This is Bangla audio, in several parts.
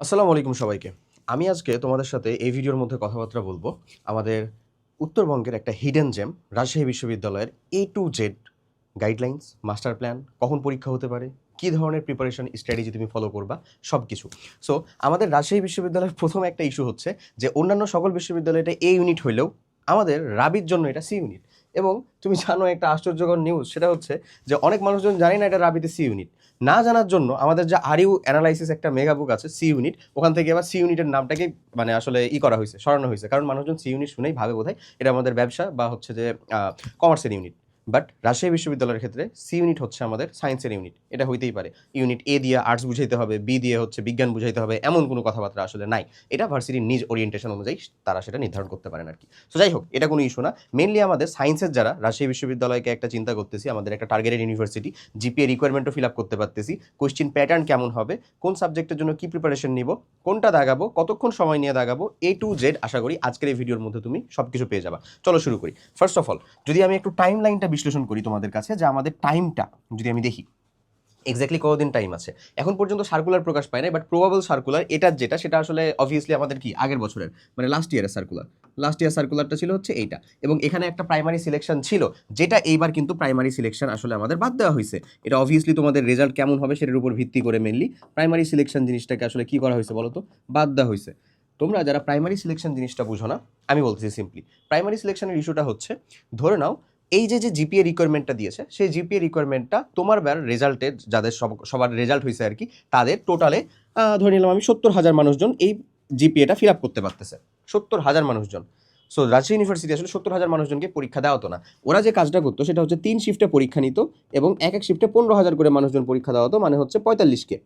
আসসালামু আলাইকুম সবাইকে। আমি আজকে তোমাদের সাথে এই ভিডিওর মধ্যে কথাবার্তা বলব। আমাদের উত্তরবঙ্গের একটা হিডেন জেম রাজশাহী বিশ্ববিদ্যালয়ের A to Z guidelines master plan কখন পরীক্ষা হতে পারে, কী ধরনের প্রিপারেশন স্ট্র্যাটেজি তুমি ফলো করবা সব কিছু সো আমাদের রাজশাহী বিশ্ববিদ্যালয়ের প্রথম একটা ইস্যু হচ্ছে যে অন্যান্য সকল বিশ্ববিদ্যালয়ে এ ইউনিট হইলেও আমাদের রাবির জন্য এটা সি ইউনিট এবং তুমি জানো একটা আশ্চর্যকর নিউজ সেটা হচ্ছে যে অনেক মানুষজন জানে না এটা রাবিতে সি ইউনিট না জানার জন্য আমাদের যে ইউ অ্যানালাইসিস একটা মেগা বুক আছে সি ইউনিট ওখান থেকে আবার সি ইউনিটের নামটাকে মানে আসলে ই করা হয়েছে, সরানো হয়েছে। কারণ মানুষজন সি ইউনিট শুনেই ভাবে বোধহয় এটা আমাদের ব্যবসা বা হচ্ছে যে কমার্সের ইউনিট বাট রাজশাহী বিশ্ববিদ্যালয়ের ক্ষেত্রে সি ইউনিট হচ্ছে আমাদের সায়েন্সের ইউনিট এটা হইতেই পারে। ইউনিট এ দিয়ে আর্টস বুঝাইতে হবে বি দিয়ে হচ্ছে বিজ্ঞান বুঝাইতে হবে, এমন কোনো কথাবার্তা আসলে নাই। এটা ভার্সিটির নিজ ওরিয়েন্টেশন অনুযায়ী তারা সেটা নির্ধারণ করতে পারেন আর কি সো যাই হোক, এটা কোনো ইস্যু না। মেনলি আমাদের সায়েন্সের যারা, রাজশাহী বিশ্ববিদ্যালয়কে একটা চিন্তা করতেছি, আমাদের একটা টার্গেটেড ইউনিভার্সিটি জিপিএ রিকোয়ারমেন্টও ফিল আপ করতে পারতেছি। কোয়েশ্চেন প্যাটার্ন কেমন হবে, কোন সাবজেক্টের জন্য কি প্রিপারেশন নিব, কোনটা দাগাবো, কতক্ষণ সময় নিয়ে দাগাবো এ টু জেড আশা করি আজকের এই ভিডিওর মধ্যে তুমি সব কিছু পেয়ে যাবা। চলো শুরু করি। ফার্স্ট অফ অল যদি আমি একটু টাইম লাইনটা বিশ্লেষণ করি তোমাদের কাছে যে আমাদের টাইমটা যদি আমি দেখি। এক্স্যাক্টলি কতদিন টাইম আছে? এখন পর্যন্ত সার্কুলার প্রকাশ পায় নাই বাট প্রবাবল সার্কুলার এটা যেটা, সেটা আসলে অবভিয়াসলি আমাদের কি? আগের বছরের মানে লাস্ট ইয়ারের সার্কুলার লাস্ট ইয়ার সার্কুলারটা ছিল হচ্ছে এইটা। এবং এখানে একটা প্রাইমারি সিলেকশন ছিল, যেটা এইবার কিন্তু প্রাইমারি সিলেকশন আসলে আমাদের বাদ দেওয়া হয়েছে। এটা অবভিয়াসলি তোমাদের রেজাল্ট কেমন হবে সেটার উপর ভিত্তি করে মেনলি প্রাইমারি সিলেকশন জিনিসটাকে আসলে কি করা হয়েছে বলো তো বাদ দেওয়া হয়েছে। তোমরা যারা প্রাইমারি সিলেকশন জিনিসটা বুঝো না, আমি বলতেছি সিম্পলি প্রাইমারি সিলেকশনের ইস্যুটা হচ্ছে, ধরে নাও এই যে যে জিপিএ রিকোয়ারমেন্টটা দিয়েছে, সেই জিপিএ রিকোয়ারমেন্টটা তোমার বার রেজাল্টে যাদের সব, সবার রেজাল্ট হয়েছে আর কি, তাদের টোটালে ধরে নিলাম আমি সত্তর হাজার মানুষজন এই জিপিএটা ফিল আপ করতে পারতেছে। সত্তর হাজার মানুষজন। সো রাজশাহী ইউনিভার্সিটি আসলে সত্তর হাজার মানুষজনকে পরীক্ষা দেওয়া হতো না। ওরা যে কাজটা করতো, সেটা হচ্ছে তিন শিফটে পরীক্ষা নিত এবং এক এক শিফটে পনেরো হাজার করে মানুষজন পরীক্ষা দেওয়া হতো মানে হচ্ছে পঁয়তাল্লিশকে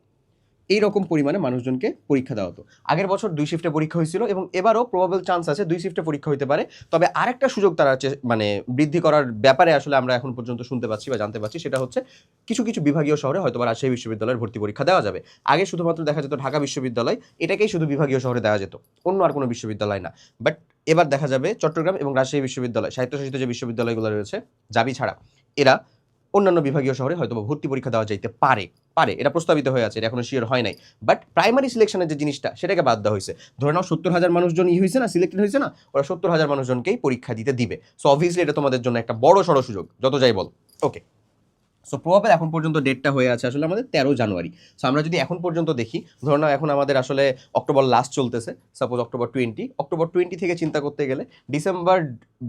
এই রকম পরিমাণে মানুষজনকে পরীক্ষা দেওয়া হতো। আগের বছর দুই শিফটে পরীক্ষা হয়েছিল এবং এবারও প্রবাবল চান্স আছে দুই শিফটে পরীক্ষা হতে পারে। তবে আরেকটা সুযোগ তারা মানে বৃদ্ধি করার ব্যাপারে আসলে আমরা এখন পর্যন্ত শুনতে পাচ্ছি বা জানতে পাচ্ছি, সেটা হচ্ছে কিছু কিছু বিভাগীয় শহরে হয়তো বা রাজশাহী বিশ্ববিদ্যালয়ের ভর্তি পরীক্ষা দেওয়া যাবে। আগে শুধুমাত্র দেখা যেত ঢাকা বিশ্ববিদ্যালয়, এটাকেই শুধু বিভাগীয় শহরে দেওয়া যেত, অন্য আর কোনো বিশ্ববিদ্যালয় না। বাট এবার দেখা যাবে চট্টগ্রাম এবং রাজশাহী বিশ্ববিদ্যালয়, স্বায়ত্তশাসিত যে বিশ্ববিদ্যালয়গুলো রয়েছে জাবি ছাড়া, এরা অন্যান্য বিভাগীয় শহরে হয়তো ভর্তি পরীক্ষা দেওয়া যাইতে পারে। পারে, এটা প্রস্তাবিত হয়ে আছে, এটা এখনও শিওর হয় নাই। বাট প্রাইমারি সিলেকশনের যে জিনিসটা, সেটাকে বাদ দেওয়া হয়েছে। ধরে নাও, সত্তর হাজার মানুষজন ই হয়েছে না সিলেক্টেড হয়েছে না, ওরা সত্তর হাজার মানুষজনকেই পরীক্ষা দিতে দিবে। সো অবভিয়াসলি এটা তোমাদের জন্য একটা বড় সড়ো সুযোগ, যত যাই বল। ওকে সো প্রবাবেল এখন পর্যন্ত ডেটটা হয়ে আছে আসলে আমাদের তেরো জানুয়ারি। সো আমরা যদি এখন পর্যন্ত দেখি, ধরে নাও, এখন আমাদের আসলে অক্টোবর লাস্ট চলতেছে suppose October twenty October twenty থেকে চিন্তা করতে গেলে ডিসেম্বর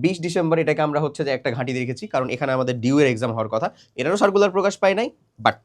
বিশ ডিসেম্বর এটাকে আমরা হচ্ছে যে একটা ঘাঁটি রেখেছি, কারণ এখানে আমাদের ডিউ এর এক্সাম হওয়ার কথা। এটারও সার্কুলার প্রকাশ পায় নাই বাট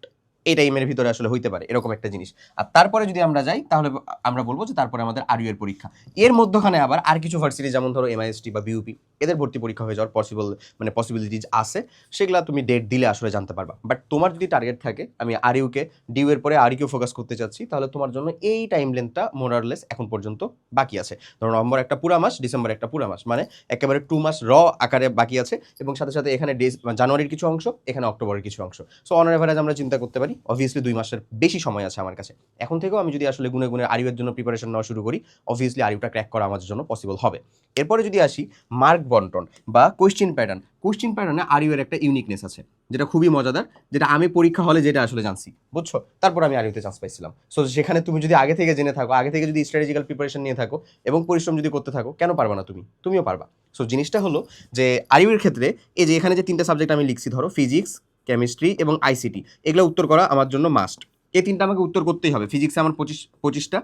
এই টাইমের ভিতরে আসলে হইতে পারে, এরকম একটা জিনিস। আর তারপরে যদি আমরা যাই, তাহলে আমরা বলব যে তারপরে আমাদের আরইউ এর পরীক্ষা। এর মধ্যখানে আবার আর কিছু ভার্সিটি যেমন ধরো এমআইএসটি বা বিউপি এদের ভর্তি পরীক্ষা হয়ে যাওয়ার পসিবল মানে পসিবিলিটিজ আছে। সেগুলো তুমি ডেট দিলে আসলে জানতে পারবা। বাট তোমার যদি টার্গেট থাকে, আমি আরইউকে ডিউ এর পরে আরইউ ফোকাস করতে চাচ্ছি, তাহলে তোমার জন্য এই টাইম লেন্থটা মোরারলেস এখন পর্যন্ত বাকি আছে। ধরো নভেম্বর একটা পুরা মাস, ডিসেম্বর একটা পুরা মাস মানে একেবারে টু মাস র আকারে বাকি আছে এবং সাথে সাথে এখানে ডেজ জানুয়ারির কিছু অংশ, এখানে অক্টোবরের কিছু অংশ। সো অন এভারেজ আমরা চিন্তা করতে পারি অবভিয়াসলি দুই মাসের বেশি সময় আছে আমার কাছে। এখন থেকেও আমি যদি আসলে গুনে গুনে আরিউয়ের জন্য প্রিপারেশন নেওয়া শুরু করি অবভিয়াসলি আরিউটা ক্র্যাক করা আমার জন্য পসিবল হবে। এরপরে যদি আসি মার্ক বন্টন বা কোয়েশ্চেন প্যাটার্ন কোয়েশ্চেন প্যাটার্নে আরিউয়ের একটা ইউনিকনেস আছে, যেটা খুবই মজাদার, যেটা আমি পরীক্ষা হলে যেটা আসলে জানছি, বুঝছ? তারপর আমি আরিউতে চান্স পাইছিলাম। সো সেখানে তুমি যদি আগে থেকে জেনে থাকো, আগে থেকে যদি স্ট্র্যাটেজিক্যাল প্রিপারেশন নিয়ে থাকো এবং পরিশ্রম যদি করতে থাকো, কেন পারবা না তুমি? তুমিও পারবা। সো জিনিসটা হলো যে আরিউয়ের ক্ষেত্রে এই যে এখানে যে তিনটা সাবজেক্ট আমি লিখছি, ধরো ফিজিক্স কেমিস্ট্রি এবং আইসিটি এগুলো উত্তর করা আমার জন্য মাস্ট এই তিনটা আমাকে উত্তর করতেই হবে। ফিজিক্সে আমার পঁচিশ, পঁচিশটা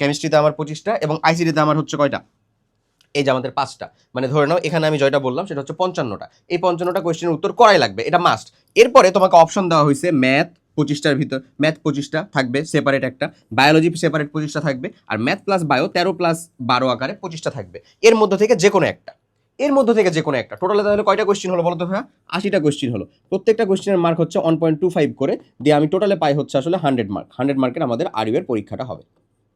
কেমিস্ট্রিতে আমার পঁচিশটা এবং আইসিটিতে আমার হচ্ছে কয়টা? এই যে আমাদের পাঁচটা মানে ধরে নাও এখানে আমি জয়টা বললাম সেটা হচ্ছে পঞ্চান্নটা। এই পঞ্চান্নটা কোয়েশ্চেনের উত্তর করাই লাগবে, এটা মাস্ট এরপরে তোমাকে অপশন দেওয়া হয়েছে ম্যাথ পঁচিশটার ভিতর ম্যাথ পঁচিশটা থাকবে সেপারেট একটা বায়োলজি সেপারেট পঁচিশটা থাকবে, আর ম্যাথ প্লাস বায়ো তেরো প্লাস বারো আকারে পঁচিশটা থাকবে। এর মধ্যে থেকে যে কোনো একটা, এর মধ্যে থেকে যে কোনো একটা টোটালে তাহলে কয়টা কোয়েশ্চেন হলো বলো তো ভাইয়া? আশিটা কোয়েশ্চেন হলো। প্রত্যেকটা কোয়েশ্চেনের মার্ক হচ্ছে ওয়ান পয়েন্ট টু ফাইভ করে, দিয়ে আমি টোটালে পাই হচ্ছে আসলে হান্ড্রেড মার্ক হান্ড্রেড মার্কের আমাদের এর পরীক্ষাটা হবে।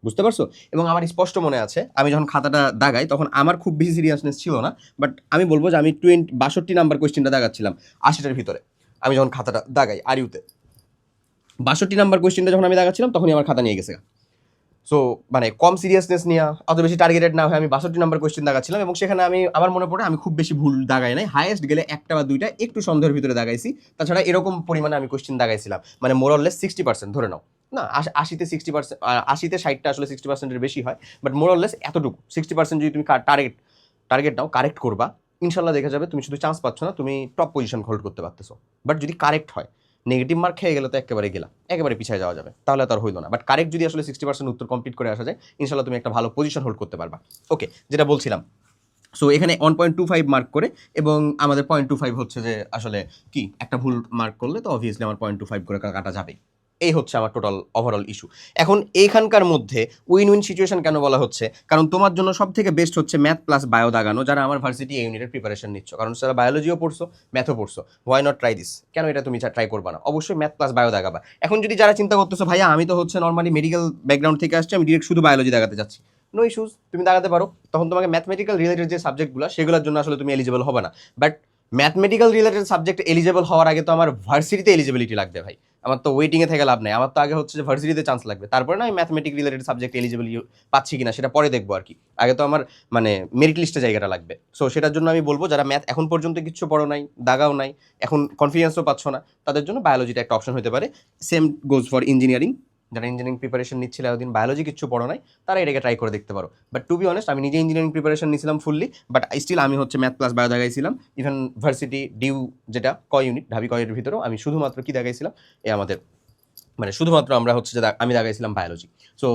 বুঝতে পারছ? এবং আমার স্পষ্ট মনে আছে, আমি যখন খাতাটা দাগাই, তখন আমার খুব বেশি সিরিয়াসনেস ছিল না বাট আমি বলব যে আমি টোয়েন্টি বাষট্টি নাম্বার কোয়েশ্চেনটা দাগাচ্ছিলাম আশিটার ভিতরে, আমি যখন খাতাটা দাগাই আরিউতে। বাষট্টি নাম্বার কোয়েশ্চেনটা যখন আমি দাগাচ্ছিলাম, তখনই আমার খাতা নিয়ে গেছে সো মানে কম সিরিয়াসনেস নেওয়া অত বেশি টার্গেটেড না হয়ে আমি বাষট্টি নাম্বার কোয়েশ্চেন দাগাচ্ছিলাম, এবং সেখানে আমি, আমার মনে পড়ে, আমি খুব বেশি ভুল দাগাই নাই। হাইয়েস্ট গেলে একটা বা দুইটা, একটু সন্দেহের ভিতরে দাগাইছি। তাছাড়া এরকম পরিমাণে আমি কোয়েশ্চেন দাগাইছিলাম মানে মোরললেস সিক্সটি পার্সেন্ট ধরে নাও। না, আশ- আশিতে সিক্সটি পার্সেন্ট আশিতে ষাটটা আসলে সিক্সটি পার্সেন্টের বেশি হয় বাট মোরলেস এতটুকু। সিক্সটি পার্সেন্ট যদি তুমি টার্গেট টার্গেট নাও কারেক্ট করবা, ইনশাল্লাহ দেখা যাবে তুমি শুধু চান্স পাচ্ছ না, তুমি টপ পজিশন হোল্ড করতে পারতেছো। বাট যদি কারেক্ট হয় নেগেটিভ মার্ক খেয়ে গেলে তো একেবারে গেলা, একেবারে পিছিয়ে যাওয়া যাবে, তাহলে তো আর হইল না। বাট কারেক্ট যদি আসলে সিক্সটি পার্সেন্ট উত্তর কমপ্লিট করে আসা যায়, ইনশাল্লাহ তুমি একটা ভালো পজিশন হোল্ড করতে পারবা। ওকে যেটা বলছিলাম। সো এখানে one point two five mark করে, এবং আমাদের পয়েন্ট টু ফাইভ হচ্ছে যে আসলে কি, একটা ভুল মার্ক করলে তো অবভিয়াসলি আমার পয়েন্ট টু ফাইভ করে কাটা যাবে এই হচ্ছে আমার টোটাল ওভারঅল ইস্যু এখন এইখানকার মধ্যে উইন উইন সিচুয়েশন কেন বলা হচ্ছে? কারণ তোমার জন্য সব থেকে বেস্ট হচ্ছে ম্যাথ প্লাস বায়ো দাগানো, যারা আমার ভার্সিটি এই ইউনিটের প্রিপারেশন নিচ্ছ। কারণ যারা বায়োলজিও পড়ছো ম্যাথও পড়ছো ওয়াই নট ট্রাই দিস কেন এটা তুমি ট্রাই করবা না? অবশ্যই ম্যাথ প্লাস বায়ো দাগাবা। এখন যদি যারা চিন্তা করতেছো, ভাইয়া, আমি তো হচ্ছে নর্মালি মেডিকেল ব্যাকগ্রাউন্ড থেকে আসছি, আমি ডিরেক্ট শুধু বায়োলজি দাগাতে যাচ্ছি। নো ইস্যুস তুমি দাগাতে পারো। তখন তোমাকে ম্যাথমেটিক্যাল রিলেটেড যে সাবজেক্টগুলো সেগুলোর জন্য আসলে তুমি এলিজিবল হবে না। But mathematical related subject eligible হওয়ার আগে তো আমার ভার্সিটিতে এলিজিবিলিটি লাগবে ভাই। আমার তো ওয়েটিংয়ে থেকে লাভ নেই। আমার তো আগে হচ্ছে যে ভার্সিটিতে চান্স লাগবে। তারপরে না আমি ম্যাথমেটিক রিলেটেড সাবজেক্ট এলিজিবল পাচ্ছি কিনা সেটা পরে দেখব আর কি। আগে তো আমার মানে মেরিট লিস্টে জায়গাটা লাগবে। সো সেটার জন্য আমি বলব, যারা ম্যাথ এখন পর্যন্ত কিচ্ছু পড়ো নাই, দাগাও নাই, এখন কনফিডেন্সও পাচ্ছ না, তাদের জন্য বায়োলজিটা একটা অপশন হতে পারে। সেম গোজ ফর ইঞ্জিনিয়ারিং যারা ইঞ্জিনিয়ারিং প্রিপারেশন নিচ্ছিল এতদিন বায়োলজি কিচ্ছু পড়ো নাই, তারা এটাকে ট্রাই করে দেখতে পারো। বাট টু বি অনেস্ট আমি নিজে ইঞ্জিনিয়ারিং প্রিপারেশন নিয়েছিলাম ফুললি বাট স্টিল আমি হচ্ছে ম্যাথ প্লাস বায়ো দেখাইছিলাম ইভেন ভার্সিটি ডিউ যেটা, ক ইউনিট ঢাবি কয়ের ভিতরেও আমি শুধুমাত্র কি দেখাইছিলাম? এ আমাদের মানে শুধুমাত্র আমরা হচ্ছে যে আমি দেখাইছিলাম বায়োলজি সো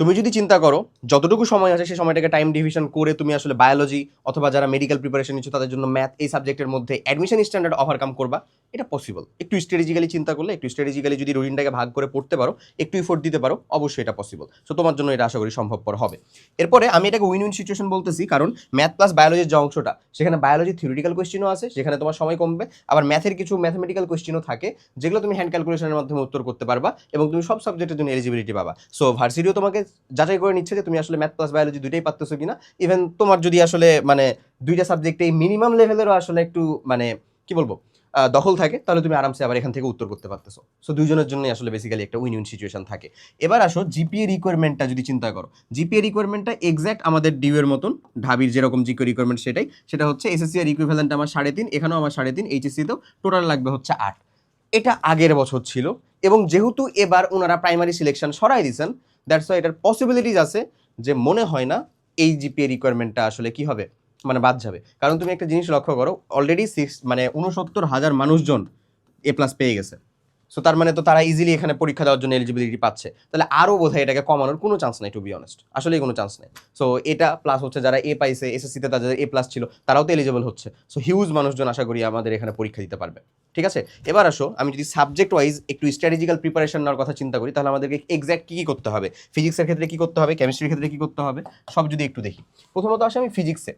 তুমি যদি চিন্তা করো, যতটুকু সময় আছে সেই সময়টাকে টাইম ডিভিশন করে তুমি আসলে বায়োলজি অথবা যারা মেডিকেল প্রিপারেশন নিচ্ছ তাদের জন্য ম্যাথ এই সাবজেক্টের মধ্যে অ্যাডমিশন স্ট্যান্ডার্ড ওভারকাম করবা। এটা পসিবল একটু স্ট্র্যাটেজিক্যালি চিন্তা করলে, একটু স্ট্র্যাটেজিক্যালি যদি রুটিনটাকে ভাগ করে পড়তে পারো, একটু ইফোর্ট দিতে পারো, অবশ্যই এটা পসিবল সো তোমার জন্য এটা আশা করি সম্ভবপর হবে। এরপরে আমি এটাকে উইন উইন সিচুয়েশন বলতেছি, কারণ ম্যাথ প্লাস বায়োলজির যে অংশটা, সেখানে বায়োলজি থিওরিটিক্যাল কোয়েশ্চেনও আছে, সেখানে তোমার সময় কমবে। আবার ম্যাথের কিছু ম্যাথমেটিক্যাল কোয়েশ্চেনও থাকে, যেগুলো তুমি হ্যান্ড ক্যালকুলেশনের মাধ্যমে উত্তর করতে পারবা এবং তুমি সব সাবজেক্টের জন্য এলিজিবিলিটি পাবা। সো ভার্সিটিও তোমাকে যাচাই করে নিচ্ছে যে তুমি আসলে ম্যাথ প্লাস বায়োলজি দুইটাই পারতেছো কিনা। ইভেন তোমার যদি আসলে মানে দুইটা সাবজেক্টে মিনিমাম লেভেলেরও আসলে একটু মানে কি বলব দখল থাকে, তাহলে তুমি আরামসে আবার এখান থেকে উত্তর করতে পারতেছো। সো দুইজনের জন্যই আসলে বেসিক্যালি একটা উইন উইন সিচুয়েশন থাকে। এবার আসো জিপিএ রিকোয়ারমেন্টটা যদি চিন্তা করো। জিপিএ রিকোয়ারমেন্টটা এক্স্যাক্ট আমাদের ডিউ এর মতন, ঢাবির যেরকম জিপিএ রিকোয়ারমেন্ট সেটাই। সেটা হচ্ছে এসএসসি আর ইকুইভ্যালেন্ট আমার সাড়ে তিন, এখানেও আমার সাড়ে তিন এইচএসসিতেও টোটাল লাগবে হচ্ছে আট। এটা আগের বছর ছিল এবং যেহেতু এবার ওনারা প্রাইমারি সিলেকশন সরাই দিয়েছেন দ্যাটস ওয়াই এটার পসিবিলিটিস আছে যে মনে হয় না এই জিপিএ রিকোয়ারমেন্টটা আসলে কি হবে। মানে বাদ যাবে। কারণ তুমি একটা জিনিস লক্ষ্য করো অলরেডি সিক্স মানে উনসত্তর হাজার মানুষজন এ প্লাস পেয়ে গেছে। সো তার মানে তো তারা ইজিলি এখানে পরীক্ষা দেওয়ার জন্য এলিজিবিলিটি পাচ্ছে। তাহলে আরও বোধহয় এটাকে কমানোর কোনো চান্স নাই টু বি অনেস্ট আসলেই কোনো চান্স নেই। সো এটা প্লাস হচ্ছে যারা এ পাইছে এসএসসিতে তাদের এ প্লাস ছিল, তারাও তো এলিজিবল হচ্ছে। সো হিউজ মানুষজন আশা করি আমাদের এখানে পরীক্ষা দিতে পারবে। ঠিক আছে? এবার আসো, আমি যদি সাবজেক্ট ওয়াইজ একটু স্ট্র্যাটেজিক্যাল প্রিপারেশন নেওয়ার কথা চিন্তা করি, তাহলে আমাদেরকে এক্স্যাক্ট কী কী করতে হবে? ফিজিক্সের ক্ষেত্রে কী করতে হবে? কেমিস্ট্রির ক্ষেত্রে কী করতে হবে? সব যদি একটু দেখি। প্রথমত আসে আমি ফিজিক্সে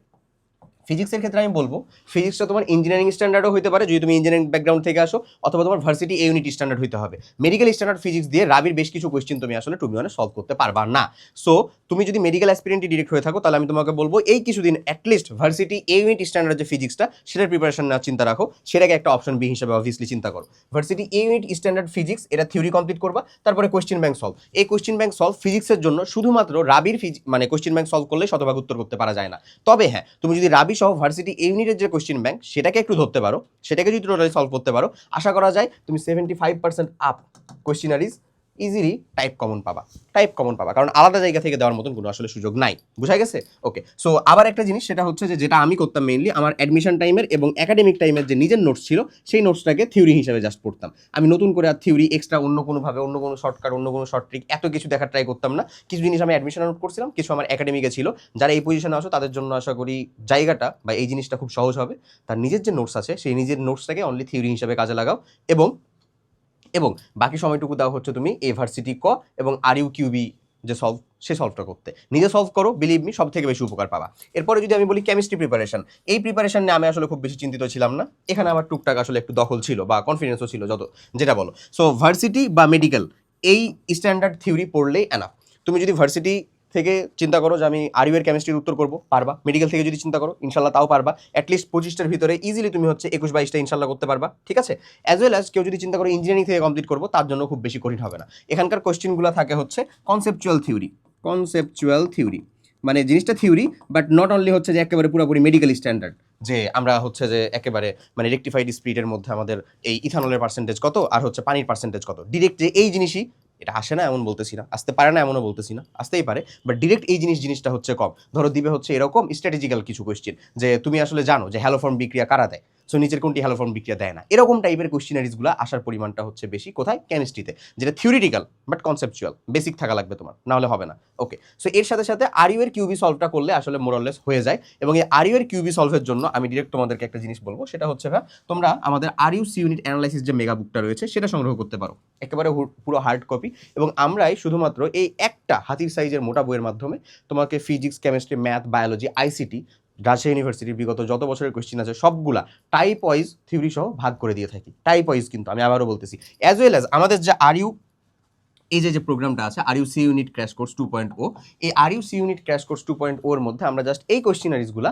ফিজিক্সের ক্ষেত্রে আমি বলব ফিজিক্সটা তোমার ইঞ্জিনিয়ারিং স্ট্যান্ডার্ডও হতে পারে, যদি তুমি ইঞ্জিনিয়ারিং ব্যাকগ্রাউন্ড থেকে আসো, অথবা তোমার ভার্সিটি এ ইউনিট স্ট্যান্ডার্ড হতে হবে। মেডিকেল স্ট্যান্ডার্ড ফিজিক্স দিয়ে রাবির বেশ কিছু কোয়েশ্চেন তুমি আসলে টু মানে সলভ করতে পারবা না। সো তুমি যদি মেডিকেল অ্যাসপিরেন্টই ডিরেক্ট হয়ে থাকো, তাহলে আমি তোমাকে বলব, এই কিছুদিন অ্যাটলিস্ট ভার্সিটি এ ইউনিট স্ট্যান্ডার্ড যে ফিজিক্সটা সেটার প্রিপারেশন নেওয়ার চিন্তা রাখো। সেটাকে একটা অপশন বি হিসেবে অবভিয়াসলি চিন্তা করো। Varsity A unit standard physics এটা থিওরি কমপ্লিট করবা, তারপরে কোয়েশ্চেন ব্যাংক সলভ এই কোয়েশ্চেন ব্যাংক সলভ ফিজিক্সের জন্য শুধুমাত্র রাবির মানে কোয়েশ্চেন ব্যাংক সলভ করলে শতভাগ উত্তর করতে পারা যায় না। তবে হ্যাঁ তুমি যদি রাবি সহ ভার্সিটি ইউনিটের যে কোয়েশ্চেন ব্যাংক সেটাকে একটু ধরতে পারো, সেটাকে যদি টোটালি সলভ করতে পারো, আশা করা যায় তুমি seventy five percent up questionnaires easily type common পাবা টাইপ কমন পাবা, কারণ আলাদা জায়গা থেকে দেওয়ার মতন কোনো আসলে সুযোগ নাই, বুঝা গেছে? ওকে সো আবার একটা জিনিস, সেটা হচ্ছে যে যেটা আমি করতাম মেইনলি আমার অ্যাডমিশন টাইমের এবং একাডেমিক টাইমের যে নিজের নোটস ছিল, সেই নোটসটাকে থিওরি হিসেবে জাস্ট পড়তাম। আমি নতুন করে আর থিওরি এক্সট্রা অন্য কোনোভাবে, অন্য কোনো শর্টকাট অন্য কোনো শর্ট ট্রিক এত কিছু দেখার ট্রাই করতাম না। কিছু জিনিস আমি অ্যাডমিশন নোট করছিলাম, কিছু আমার একাডেমিকে ছিল। যারা এই পজিশনে আসো তাদের জন্য আশা করি জায়গাটা বা এই জিনিসটা খুব সহজ হবে। তার নিজের যে নোটস আছে, সেই নিজের নোটসটাকে অনলি থিওরি হিসেবে কাজে লাগাও এবং এবং বাকি সময়টুকু দেওয়া হচ্ছে তুমি এ ভার্সিটি ক এবং আর ইউ কিউবি যে সলভ সে সলভটা করতে। নিজে সলভ করো বিলিভ মি সব থেকে বেশি উপকার পাবা। এরপরে যদি আমি বলি কেমিস্ট্রি প্রিপারেশন এই প্রিপারেশন নিয়ে আমি আসলে খুব বেশি চিন্তিত ছিলাম না। এখানে আমার টুকটাক আসলে একটু দখল ছিল বা কনফিডেন্সও ছিল, যত যেটা বলো। সো ভার্সিটি বা মেডিকেল এই স্ট্যান্ডার্ড থিওরি পড়লেই এনাফ তুমি যদি ভার্সিটি থেকে চিন্তা করো যে আমি আরিউ এর কেমিস্ট্রির উত্তর করব, পারবা। মেডিকেল থেকে যদি চিন্তা করো, ইনশাল্লাহ তাও পারবা। অ্যাটলিস্ট পঁচিশটার ভিতরে ইজিলি তুমি হচ্ছে একুশ বাইশটা ইনশাল্লাহ করতে পারবা। ঠিক আছে? অ্যাজ ওয়েল অ্যাজ কেউ যদি চিন্তা করো ইঞ্জিনিয়ারিং থেকে কমপ্লিট করব, তার জন্য খুব বেশি কঠিন হবে না। এখানকার কোয়েশ্চেনগুলো থাকে হচ্ছে কনসেপচুয়াল থিওরি কনসেপচুয়াল থিওরি মানে জিনিসটা থিওরি বাট নট অনলি হচ্ছে যে একেবারে পুরোপুরি মেডিকেল স্ট্যান্ডার্ড যে আমরা হচ্ছে যে একেবারে মানে রেকটিফাইড স্পিডের মধ্যে আমাদের এই ইথানলের পার্সেন্টেজ কত আর হচ্ছে পানির পার্সেন্টেজ কত? ডিরেক্ট যে এই জিনিসই, এটা আসে না, এমন বলতেছি না। আসতে পারে না, এমনও বলতেছি না। আসতেই পারে বাট ডিরেক্ট এই জিনিস, জিনিসটা হচ্ছে কম। ধরো দিবে হচ্ছে এরকম স্ট্র্যাটেজিক্যাল কিছু কোয়েশ্চেন যে তুমি আসলে জানো যে হ্যালোফর্ম বিক্রিয়া কারা দেয়? সো নিচের কোনটি হ্যালোফর্ম বিক্রিয়া দেয় না। এরকম টাইপের কোয়েশ্চেনারিজগুলো আসার পরিমাণটা হচ্ছে বেশি। কোথায়? কেমিস্ট্রিতে যেটা থিওরিটিক্যাল বাট কনসেপচুয়াল বেসিক থাকা লাগবে তোমার, নাহলে হবে না। ওকে সো এর সাথে সাথে আরিউ এর কিউবি সলভটা করলে আসলে মোরাললেস হয়ে যায়। এবং এই আরিউ এর কিউবি সলভের জন্য আমি ডিরেক্ট তোমাদেরকে একটা জিনিস বলব, সেটা হচ্ছে ভাই, তোমরা আমাদের আরিউ সি ইউনিট অ্যানালাইসিস যে মেগা বুকটা রয়েছে, সেটা সংগ্রহ করতে পারো। একেবারে পুরো হার্ড কপি এবং আমরাই শুধুমাত্র এই একটা হাতির সাইজের মোটা বইয়ের মাধ্যমে তোমাকে physics chemistry math biology ICT Rajshahi ইউনিভার্সিটির বিগত যত বছরের কোয়েশ্চেন আছে, সবগুলা টাইপ ওয়াইজ থিওরি সহ ভাগ করে দিয়ে থাকি। টাইপ ওয়াইজ কিন্তু আমি আবারও বলতেছি। অ্যাজ ওয়েল অ্যাজ আমাদের যে আর ইউ এই যে যে প্রোগ্রামটা আছে আর U C unit crash course two point o এই R U C unit crash course two point ওর মধ্যে আমরা জাস্ট এই কোয়েশ্চেনারিজগুলা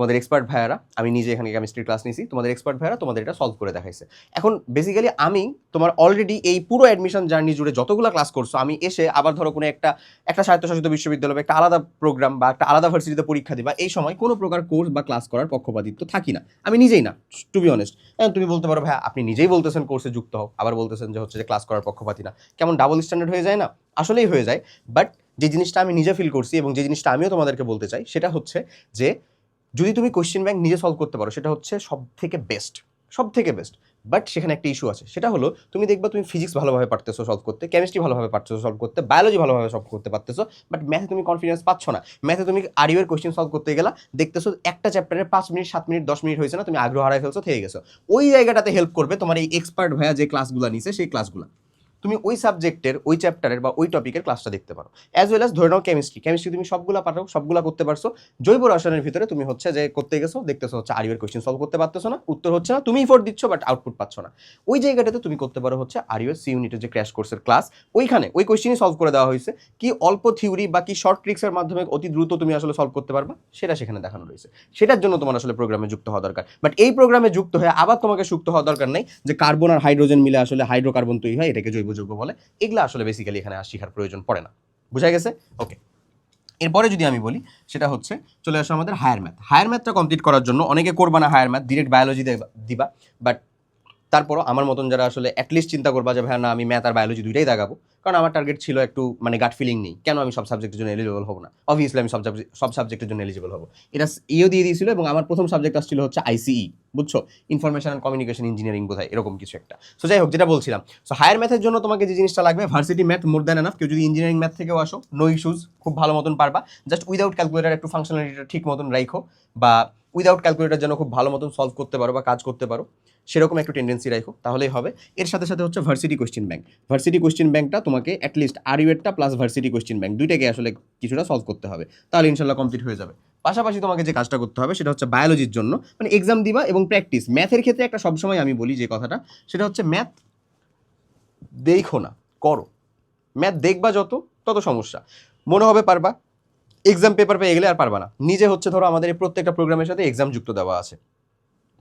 তোমাদের এক্সপার্ট ভাইয়ারা, আমি নিজে এখানে কেমিস্ট্রি ক্লাস নিয়েছি তোমাদের এক্সপার্ট ভাইয়ারা তোমাদের এটা সলভ করে দেখাইছে। এখন বেসিক্যালি আমি তোমার অলরেডি এই পুরো অ্যাডমিশন জার্নি জুড়ে যতগুলো ক্লাস করছ, আমি এসে আবার ধরো কোনো একটা একটা স্বায়ত্তশাসিত বিশ্ববিদ্যালয় বা একটা আলাদা প্রোগ্রাম বা একটা আলাদা ভার্সিটিতে পরীক্ষা দিবা এই সময় কোনো প্রকার কোর্স বা ক্লাস করার পক্ষপাতিত্ব থাকি না। আমি নিজেই না টু বি অনেস্ট তুমি বলতে পারো ভাই আপনি নিজেই বলতেছেন কোর্সে যুক্ত হও। আবার বলতেছেন যে হচ্ছে যে ক্লাস করার পক্ষপাতি না। কেমন ডাবল স্ট্যান্ডার্ড হয়ে যায় না? আসলেই হয়ে যায়। বাট যে জিনিসটা আমি নিজে ফিল করছি এবং যে জিনিসটা আমিও তোমাদেরকে বলতে চাই, সেটা হচ্ছে যে যদি তুমি কোশ্চেন ব্যাংক নিজে সলভ করতে পারো, সেটা হচ্ছে সব থেকে বেস্ট সব থেকে বেস্ট বাট সেখানে একটা ইস্যু আছে। সেটা হলো, তুমি দেখবা তুমি ফিজিক্স ভালোভাবে পারতেছো সলভ করতে কেমিস্ট্রি ভালোভাবে পারতেছো সলভ করতে বায়োলজি ভালোভাবে সলভ করতে পারতেছো বাট ম্যাথে তুমি কনফিডেন্স পাচ্ছ না। ম্যাথে তুমি আরিওয়ের কোশ্চেন সলভ করতে গেলা, দেখতেছো একটা চ্যাপ্টারে পাঁচ মিনিট সাত মিনিট দশ মিনিট হয়েছে না, তুমি আগ্রহ হারাই ফেলছো, থেকে গেছো। ওই জায়গাটাতে হেল্প করবে তোমার এই এক্সপার্ট ভাইয়া যে ক্লাসগুলো নিছে, সেই ক্লাসগুলো তুমি ওই সাবজেক্টের ওই চ্যাপ্টারের বা ওই টপিকের ক্লাসটা দেখতে পারো। অ্যাজ ওয়েল অ্যাজ ধরে নাও কেমিস্ট্রি কেমিস্ট্রি তুমি সবগুলা পারো, সবগুলা করতে পারছ। জৈব রসায়নের ভিতরে তুমি হচ্ছে যে করতে গেছো, দেখতেছো হচ্ছে আরিওর কোশ্চেন সলভ করতে পারতেছো না, উত্তর হচ্ছে না, তুমি ফোর দিচ্ছ বাট আউটপুট পাচ্ছ না। ওই জায়গাটাতে তুমি করতে পারো হচ্ছে আরিওর সি ইউনিটের যে ক্র্যাশ কোর্সের ক্লাস ওইখানে ওই কোশ্চেনই সলভ করে দেওয়া হয়েছে। কি অল্প থিওরি বা কি শর্ট ট্রিক্সের মাধ্যমে অতি দ্রুত তুমি আসলে সলভ করতে পারবা? সেটা সেখানে দেখানো রয়েছে। সেটার জন্য তোমার আসলে প্রোগ্রামে যুক্ত হওয়া দরকার। বাট এই প্রোগ্রামে যুক্ত হয়ে আবার তোমাকে যুক্ত হওয়া দরকার নেই যে কার্বন আর হাইড্রোজেন মিলে আসলে হাইড্রোকার্বন তৈরি হয়, এটাকে জৈব যৌগ বলে, এগুলো আসলে বেসিক্যালি এখানে আর শেখার প্রয়োজন পড়ে না। বুঝা গেছে? ওকে এরপরে যদি আমি বলি, সেটা হচ্ছে, চলে আসো আমাদের হায়ার ম্যাথ হায়ার ম্যাথটা কমপ্লিট করার জন্য অনেকে করবা না হায়ার ম্যাথ ডিরেক্ট বায়োলজি দিবা বাট তারপরও আমার মতন যারা আসলে অ্যাটলিস্ট চিন্তা করবা যে ভাই না, আমি ম্যাথ আর বায়োলজি দুইটাই দাগাবো কারণ আমার টার্গেট ছিল একটু মানে গাট ফিলিং নেই। কেন আমি সব সাবজেক্টের জন্য এলিজিবল হব না? অবভিয়াসলি আমি সব সব সাবজেক্টের জন্য এলিজিবল হব। এটা ইও দিয়ে দিয়েছিল এবং আমার প্রথম সাবজেক্ট আসছিল হচ্ছে আইসিই বুঝছ? ইনফরমেশন অ্যান্ড কমিউনিকেশন ইঞ্জিনিয়ারিং বোধহয়, এরকম কিছু একটা। সো যাই হোক, যেটা বলছিলাম। সো হায়ার ম্যাথের জন্য তোমাকে যে জিনিসটা লাগবে varsity math more than enough কেউ যদি ইঞ্জিনিয়ারিং ম্যাথ থেকেও আসো নো ইস্যুজ খুব ভালো মতন পারবা। জাস্ট উইদাউট ক্যালকুলেটার একটু ফাংশনালিটিটা ঠিক মতন রাখো বা উইদাউট ক্যালকুলেটার যেন খুব ভালো মতন সলভ করতে পারো বা কাজ করতে পারো, সেরকম একটু টেন্ডেন্সি রাখো, তাহলেই হবে। এর সাথে সাথে হচ্ছে varsity question bank varsity question ব্যাংকটা তোমাকে at least least plus varsity question bank দুইটাকে আসলে কিছুটা সলভ করতে হবে, তাহলে ইনশাল্লাহ কমপ্লিট হয়ে যাবে। পাশাপাশি তোমাকে যে কাজটা করতে হবে, সেটা হচ্ছে বায়োলজির জন্য মানে এক্সাম দিবা এবং প্র্যাকটিস ম্যাথের ক্ষেত্রে একটা সবসময় আমি বলি যে কথাটা, সেটা হচ্ছে ম্যাথ দেখো না, করো। ম্যাথ দেখবা যত, তত সমস্যা। মনে হবে পারবা এক্সাম পেপার পেয়ে গেলে আর পারবা না। নিজে হচ্ছে ধরো আমাদের প্রত্যেকটা প্রোগ্রামের সাথে এক্সাম যুক্ত দেওয়া আছে।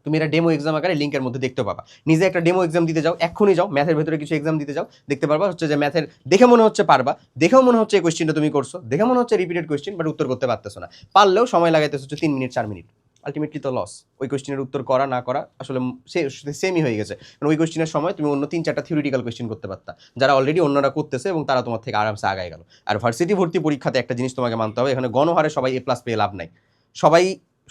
তুমি এটা ডেমো এক্সাম আকারে লিঙ্কের মধ্যে দেখতে পাবা। নিজে একটা ডেমো এক্সাম দিতে যাও এখনই যাও ম্যাথের ভেতরে কিছু এক্সাম দিতে যাও, দেখতে পারবা হচ্ছে যে ম্যাথের দেখে মনে হচ্ছে পারবা, দেখেও মনে হচ্ছে এই কোয়েশ্চেনটা তুমি করছ, দেখে মনে হচ্ছে রিপিটেড কোয়েশ্চেন বাট উত্তর করতে পারতেছো না। পারলেও সময় লাগাইতেছো তিন মিনিট চার মিনিট আলটিমেটলি তো লস ওই কোয়েশ্চেনের উত্তর করা, না করা, আসলে সে সেমই হয়ে গেছে। কারণ ওই কোয়েশ্চেনের সময় তুমি অন্য তিন, চারটা থিওরিটিক্যাল কোয়েশ্চেন করতে পারতা। যারা অলরেডি অন্যরা করতেছে এবং তারা তোমার থেকে আরামসে আগায় গেল। আর ভার্সিটি ভর্তি পরীক্ষাতে একটা জিনিস তোমাকে মানতে হবে, এখানে গণহারে সবাই এ প্লাস পেয়ে লাভ নাই। সবাই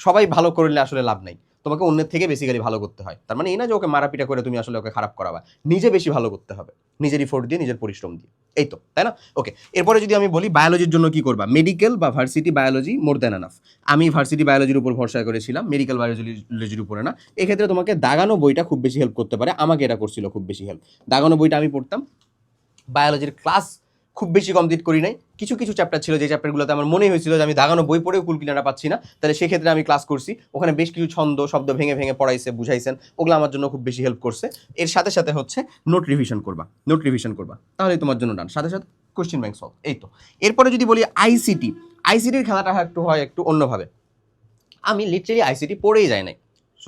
সবাই ভালো করলে আসলে লাভ নাই। তোমাকে অন্যের থেকে বেসিক্যালি ভালো করতে হয়। তার মানে এই না যে ওকে মারাপিটা করে তুমি আসলে ওকে খারাপ করাবা। নিজে বেশি ভালো করতে হবে। নিজের ইফোর্ট দিয়ে, নিজের পরিশ্রম দিয়ে। এই তো, তাই না? ওকে এরপরে যদি আমি বলি বায়োলজির জন্য কি করবা? মেডিকেল বা varsity biology more than enough আমি ভার্সিটি বায়োলজির উপর ভরসা করেছিলাম মেডিকেল বায়োলজির উপরে না। এক্ষেত্রে তোমাকে দাগানো বইটা খুব বেশি হেল্প করতে পারে। আমাকে এটা করছিল খুব বেশি হেল্প দাগানো বইটা আমি পড়তাম। বায়োলজির ক্লাস খুব বেশি কমপ্লিট করি নাই। কিছু কিছু চ্যাপ্টার ছিল যে চ্যাপ্টারগুলোতে আমার মনে হয়েছিল যে আমি দাগানো বই পড়েও কুল কিনারা পাচ্ছি না। তাহলে সেক্ষেত্রে আমি ক্লাস করছি। ওখানে বেশ কিছু ছন্দ, শব্দ ভেঙে ভেঙে পড়াইছে, বুঝাইছেন। ওগুলো আমার জন্য খুব বেশি হেল্প করছে। এর সাথে সাথে হচ্ছে নোট রিভিশন করবা নোট রিভিশন করবা। তাহলে তোমার জন্য ডান সাথে সাথে কোশ্চেন ব্যাংক সলভ এই তো। এরপরে যদি বলি আইসিটি আইসিটির খেলাটা একটু হয় একটু অন্যভাবে। আমি লিটারেলি আইসিটি পড়েই যাই নাই।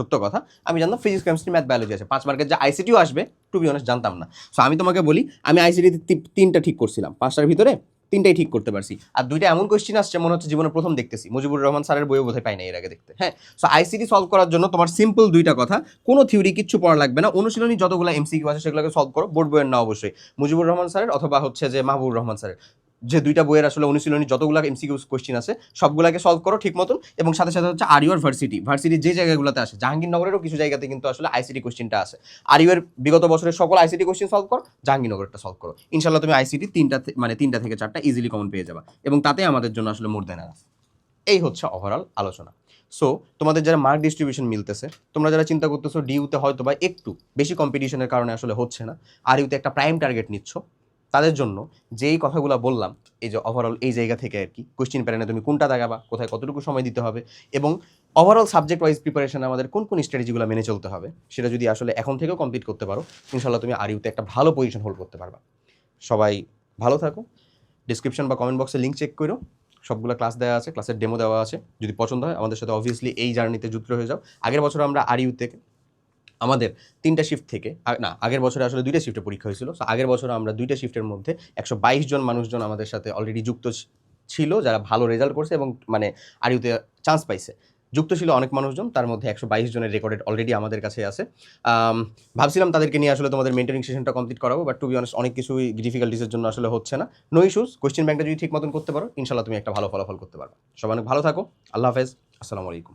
সত্য কথা, আমি জানতাম ফিজিক্স কেমিস্ট্রি ম্যাথ বায়োলজি আছে। পাঁচ মার্কের যে আইসিটিও আসবে টু বি অনেস্ট জানতাম না। সো আমি তোমাকে বলি, আমি আইসিটিতে তিনটা ঠিক করছিলাম। পাঁচটার ভিতরে তিনটাই ঠিক করতে পারছি। আর দুইটা এমন কোয়েশ্চেন আসছে, মনে হচ্ছে জীবনে প্রথম দেখতেছি। মুজিবুর রহমান স্যারের বইও বোধহয় পাই না এর আগে দেখতে। হ্যাঁ সো আইসিটি সলভ করার জন্য তোমার সিম্পল দুইটা কথা, কোনো থিওরি কিচ্ছু পড়া লাগবে না। অনুশীলনী যতগুলো এমসিকিউ আছে, সেগুলোকে সলভ করো। বোর্ড বইয়ের না অবশ্যই। মুজিবুর রহমান স্যারের অথবা হচ্ছে যে মাহবুবুর রহমান স্যারের। যে দুইটা বইয়ের আসলে অনুশীলনী যতগুলো এমসিকিউ কোয়েশ্চেন আছে, সবগুলোকে সলভ করো ঠিক মতন। এবং সাথে সাথে হচ্ছে আরিওর ভার্সিটি ভার্সিটি যে জায়গাগুলোতে আসে জাহাঙ্গীরনগরেরও কিছু জায়গাতে কিন্তু আসলে আইসিটি কোয়েশ্চেনটা আছে। আরিওর বিগত বছরের সকল আইসিটি কোয়েশ্চেন সলভ করো, জাহাঙ্গীরনগরটা সলভ করো। ইনশাল্লাহ তুমি আইসিটি তিনটা মানে তিনটা থেকে চারটা ইজিলি কমন পেয়ে যাবা। এবং তাতে আমাদের জন্য আসলে মোর দেন এই হচ্ছে ওভারঅল আলোচনা। সো তোমাদের যারা মার্ক ডিস্ট্রিবিউশন মিলতেছে, তোমরা যারা চিন্তা করতেছো ডিউতে হয়তো বা একটু বেশি কম্পিটিশনের কারণে আসলে হচ্ছে না আর ইউতে একটা প্রাইম টার্গেট নিচ্ছ। তাদের জন্য যেই কথাগুলো বললাম, এই যে ওভারঅল এই জায়গা থেকে আর কি কোশ্চিন প্যারেনে তুমি কোনটা দাগাবা কোথায় কতটুকু সময় দিতে হবে এবং ওভারঅল সাবজেক্ট ওয়াইজ প্রিপারেশনে আমাদের কোন কোন স্ট্র্যাটেজিগুলো মেনে চলতে হবে, সেটা যদি আসলে এখন থেকেও কমপ্লিট করতে পারো ইনশাল্লাহ তুমি আর ইউতে একটা ভালো পজিশন হোল্ড করতে পারবা। সবাই ভালো থাকো ডিসক্রিপশন বা কমেন্ট বক্সে লিঙ্ক চেক করো, সবগুলো ক্লাস দেওয়া আছে ক্লাসের ডেমো দেওয়া আছে, যদি পছন্দ হয় আমাদের সাথে অবভিয়াসলি এই জার্নিতে যুক্ত হয়ে যাও। আগের বছর আমরা আর ইউ থেকে আমাদের তিনটা শিফট থেকে না, আগের বছরে আসলে দুইটা শিফটে পরীক্ষা হয়েছিল সো আগের বছর আমরা দুইটা শিফটের মধ্যে একশো বাইশ জন মানুষজন আমাদের সাথে অলরেডি যুক্ত ছিল, যারা ভালো রেজাল্ট করছে এবং মানে আর ইউতে চান্স পাইছে। যুক্ত ছিল অনেক মানুষজন, তার মধ্যে একশো বাইশ জনের রেকর্ডেড অলরেডি আমাদের কাছে আছে। ভাবছিলাম তাদেরকে নিয়ে আসলে তোমাদের মেন্টরিং সেশনটা কমপ্লিট করাবো বাট টু বি অনেস্ট অনেক কিছুই ডিফিকাল্টিসের জন্য আসলে হচ্ছে না। নো ইস্যুস কোয়েশ্চেন ব্যাংকটা যদি ঠিক মতন করতে পারো ইনশাল্লাহ তুমি একটা ভালো ফলাফল করতে পারবে। সবাই অনেক ভালো থাকো, আল্লাহ হাফেজ, আসসালামু আলাইকুম।